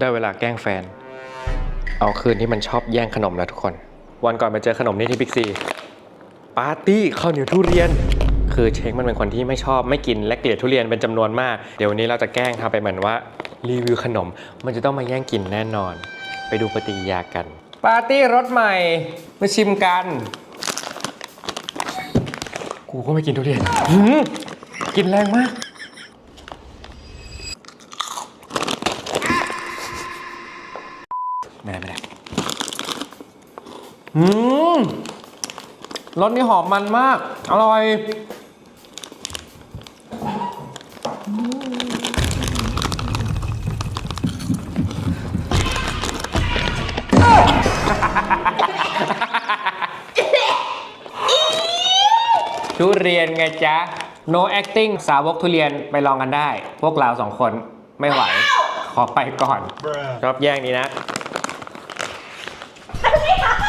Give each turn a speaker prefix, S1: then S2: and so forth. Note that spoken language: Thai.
S1: ได้เวลาแกล้งแฟน เอาคืนที่มันชอบแย่งขนมแล้วทุกคน วันก่อนไปเจอขนมนี่ที่บิ๊กซี ปาร์ตี้ข้าวเหนียวทุเรียน คือเช้งมันเป็นคนที่ไม่ชอบไม่กินและเกลียดทุเรียนเป็นจำนวนมาก เดี๋ยววันนี้เราจะแกล้งทำไปเหมือนว่ารีวิวขนม มันจะต้องมาแย่งกินแน่นอน ไปดูปฏิกิริยากัน ปาร์ตี้รสใหม่ มาชิมกัน กูก็ไม่กินทุเรียนหืมกินแรงมาก ไม่ได้ไม่ได้อืมรสนี่หอมมันมาก อร่อยทุเรียนไงจ๊ะ no acting สาวกทุเรียนไปลองกันได้ พวกเราสองคนไม่ไหว ขอไปก่อนชอบแย่งนี้นะ Wait,